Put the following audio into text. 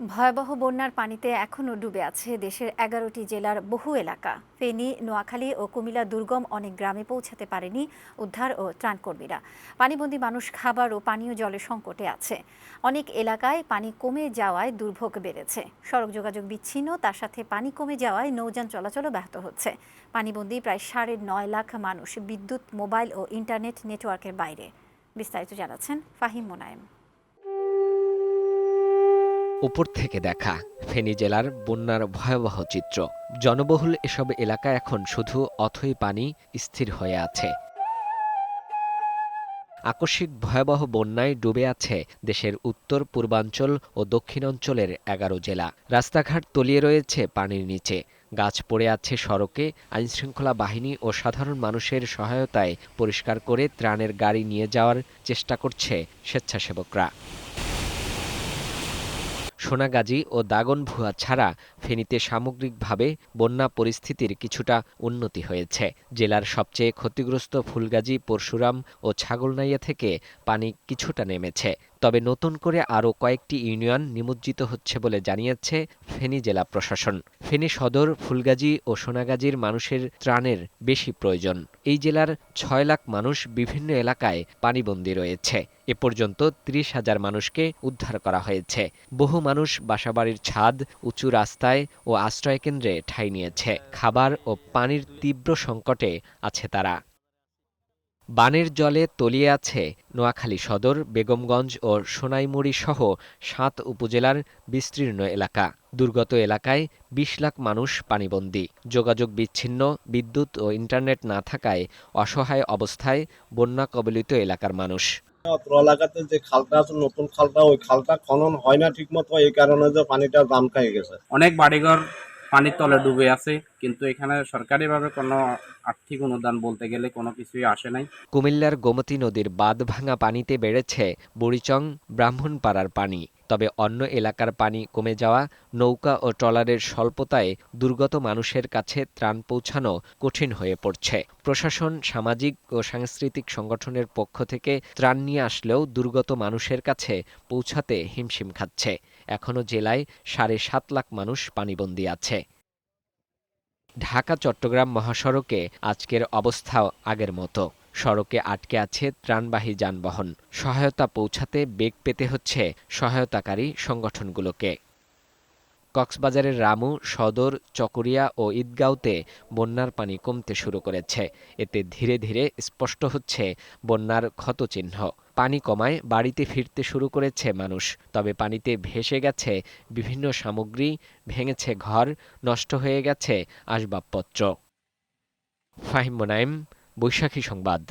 ভয়াবহ বন্যার পানিতে এখনও ডুবে আছে দেশের এগারোটি জেলার বহু এলাকা। ফেনী, নোয়াখালী ও কুমিল্লা দুর্গম অনেক গ্রামে পৌঁছাতে পারেনি উদ্ধার ও ত্রাণকর্মীরা। পানিবন্দী মানুষ খাবার ও পানীয় জলের সংকটে আছে। অনেক এলাকায় পানি কমে যাওয়ায় দুর্ভোগ বেড়েছে। সড়ক যোগাযোগ বিচ্ছিন্ন, তার সাথে পানি কমে যাওয়ায় নৌযান চলাচলও ব্যাহত হচ্ছে। পানিবন্দী প্রায় সাড়ে নয় লাখ মানুষ বিদ্যুৎ, মোবাইল ও ইন্টারনেট নেটওয়ার্কের বাইরে। বিস্তারিত জানাচ্ছেন ফাহিম মোনায়েম। উপর থেকে দেখা, ফেনী জেলার বন্যার ভয়াবহ চিত্র। জনবহুল এসব এলাকা এখন শুধু অথই পানি স্থির হয়ে আছে। আকস্মিক ভয়াবহ বন্যায় ডুবে আছে দেশের উত্তর, পূর্বাঞ্চল ও দক্ষিণাঞ্চলের এগারো জেলা। রাস্তাঘাট তলিয়ে রয়েছে পানির নিচে। গাছ পড়ে আছে সড়কে, আইনশৃঙ্খলা বাহিনী ও সাধারণ মানুষের সহায়তায় পরিষ্কার করে ত্রাণের গাড়ি নিয়ে যাওয়ার চেষ্টা করছে স্বেচ্ছাসেবকরা। সোনাগাজী ও দাগনভুয়া ছাড়া ফেনীতে সামগ্রিকভাবে বন্যা পরিস্থিতির কিছুটা উন্নতি হয়েছে। জেলার সবচেয়ে ক্ষতিগ্রস্ত ফুলগাজী, পরশুরাম ও ছাগলনাইয়া থেকে পানি কিছুটা নেমেছে। তবে নতুন করে আরও কয়েকটি ইউনিয়ন নিমজ্জিত হচ্ছে বলে জানিয়েছে ফেনী জেলা প্রশাসন। ফেনী সদর, ফুলগাজী ও সোনাগাজীর মানুষের ত্রাণের বেশি প্রয়োজন। এই জেলার ছয় লাখ মানুষ বিভিন্ন এলাকায় পানিবন্দী রয়েছে। এ পর্যন্ত ত্রিশ হাজার মানুষকে উদ্ধার করা হয়েছে। বহু মানুষ বাসাবাড়ির ছাদ, উঁচু রাস্তায় ও আশ্রয়কেন্দ্রে ঠাঁই নিয়েছে। খাবার ও পানির তীব্র সংকটে আছে তারা। বানের জলে তলিয়ে আছে নোয়াখালী সদর বেগমগঞ্জ ও সোনাইমুড়ি সহ সাত উপজেলার বিস্তীর্ণ এলাকা। দুর্গত এলাকায় বিশ লাখ মানুষ পানিবন্দী। যোগাযোগ বিচ্ছিন্ন বিদ্যুৎ ও ইন্টারনেট না থাকায় অসহায় অবস্থায় বন্যা কবলিত এলাকার মানুষ। এলাকাতে যে খালটা আছে নতুন খালটা ওই খালটা খনন হয় না ঠিক মতো এই কারণে যে পানিটা জাম খাই গেছে। অনেক বাড়িঘর পানির তলে ডুবে আছে। কিন্তু এখানে সরকারিভাবে কোনো আর্থিক অনুদান বলতে গেলে কোনো কিছুই আসে নাই। কুমিল্লার গোমতী নদীর বাঁধ ভাঙা পানিতে বেড়েছে বুড়িচং ব্রাহ্মণপাড়ার পানি। তবে অন্য এলাকার পানি কমে যাওয়া, নৌকা ও ট্রলারের স্বল্পতায় দুর্গত মানুষের কাছে ত্রাণ পৌঁছানো কঠিন হয়ে পড়ছে। প্রশাসন, সামাজিক ও সাংস্কৃতিক সংগঠনের পক্ষ থেকে ত্রাণ নিয়ে আসলেও দুর্গত মানুষের কাছে পৌঁছাতে হিমশিম খাচ্ছে। এখনও জেলায় সাড়ে সাত লাখ মানুষ পানিবন্দী আছে। ঢাকা, চট্টগ্রাম মহাসড়কে আজকের অবস্থাও আগের মতো। সড়কে আটকে আছে ত্রাণবাহী যানবাহন। সহায়তা পৌঁছাতে বেগ পেতে হচ্ছে সহায়তাকারী সংগঠনগুলোকে। কক্সবাজারের রামু, সদর, চকরিয়া ও ঈদগাঁওতে বন্যার পানি কমতে শুরু করেছে। এতে ধীরে ধীরে স্পষ্ট হচ্ছে বন্যার ক্ষতচিহ্ন। পানি কমায়, বাড়িতে ফিরতে শুরু করেছে মানুষ। তবে পানিতে ভেসে গেছে বিভিন্ন সামগ্রী, ভেঙেছে ঘর, নষ্ট হয়ে গেছে আসবাবপত্র। ফাহিম মোনাইম বৈশাখী সংবাদ।